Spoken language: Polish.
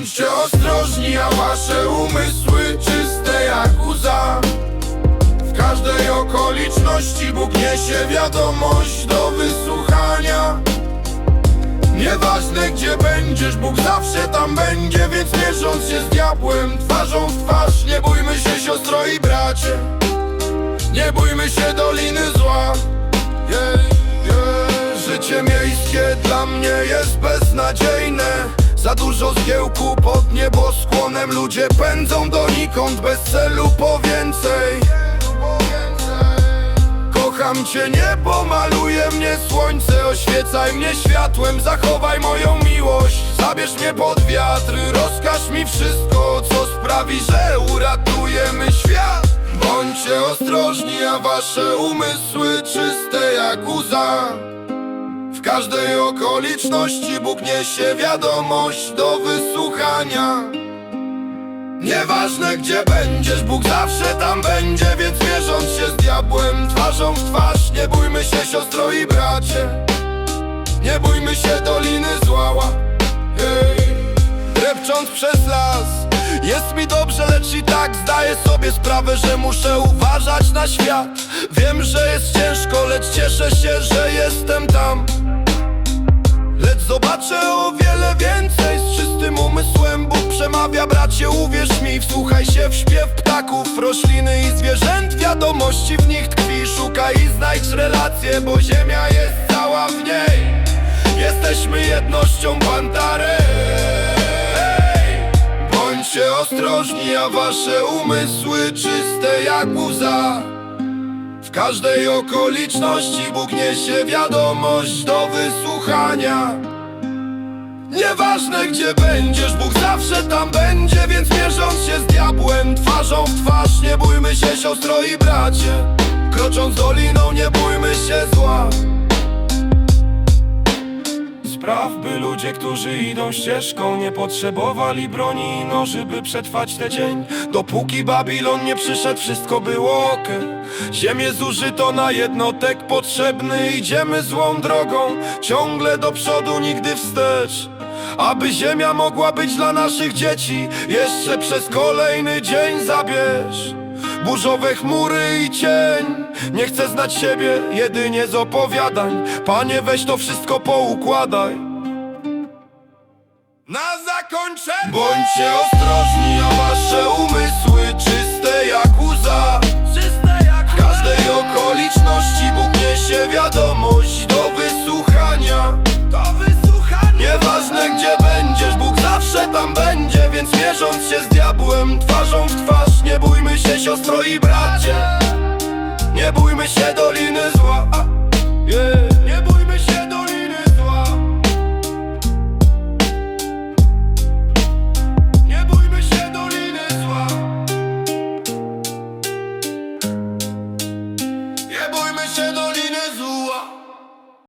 Bądźcie ostrożni, a wasze umysły czyste jak łza. W każdej okoliczności Bóg niesie wiadomość do wysłuchania. Nieważne gdzie będziesz, Bóg zawsze tam będzie Więc mierząc się z diabłem twarzą w twarz Nie bójmy się siostro i bracie. Nie bójmy się doliny zła. Yeah, yeah. Życie miejskie dla mnie jest beznadziejne Za dużo zgiełku pod nieboskłonem Ludzie pędzą donikąd bez celu po więcej. Kocham cię niebo, maluje mnie słońce Oświecaj mnie światłem, zachowaj moją miłość. Zabierz mnie pod wiatr, rozkaż mi wszystko Co sprawi, że uratujemy świat. Bądźcie ostrożni, a wasze umysły czyste jak łza W każdej okoliczności Bóg niesie wiadomość do wysłuchania. Nieważne gdzie będziesz, Bóg zawsze tam będzie Więc mierząc się z diabłem twarzą w twarz Nie bójmy się siostro i bracie. Nie bójmy się doliny złała. Hej. Drepcząc przez las. Jest mi dobrze, lecz i tak zdaję sobie sprawę, że muszę uważać na świat. Wiem, że jest ciężko, lecz cieszę się, że jestem tam zobaczę o wiele więcej Z czystym umysłem Bóg przemawia Bracie uwierz mi, wsłuchaj się w śpiew ptaków Rośliny i zwierzęt, wiadomości w nich tkwi. Szukaj i znajdź relacje, bo ziemia jest cała w niej. Jesteśmy jednością Pantarei Bądźcie ostrożni, a wasze umysły czyste jak łza. W każdej okoliczności Bóg niesie wiadomość do wysłuchania Nieważne gdzie będziesz, Bóg zawsze tam będzie Więc mierząc się z diabłem twarzą w twarz Nie bójmy się siostro i bracie. Krocząc doliną nie bójmy się zła Spraw, by ludzie, którzy idą ścieżką Nie potrzebowali broni i noży, by przetrwać ten dzień. Dopóki Babilon nie przyszedł, wszystko było ok. Ziemię zużyto na jednotek potrzebny Idziemy złą drogą, ciągle do przodu, nigdy wstecz. Aby ziemia mogła być dla naszych dzieci Jeszcze przez kolejny dzień zabierz Burzowe chmury i cień. Nie chcę znać siebie jedynie z opowiadań. Panie weź to wszystko poukładaj. Na zakończenie! Bądźcie ostrożni, a wasze umysły czyste jak łza. W każdej okoliczności Bóg niesie wiadomość do wysłuchania! Nieważne gdzie będziesz, Bóg zawsze tam będzie. Więc mierząc się z diabłem twarzą w twarz nie bójmy się siostro i bracie. Nie bójmy się doliny zła. Yeah.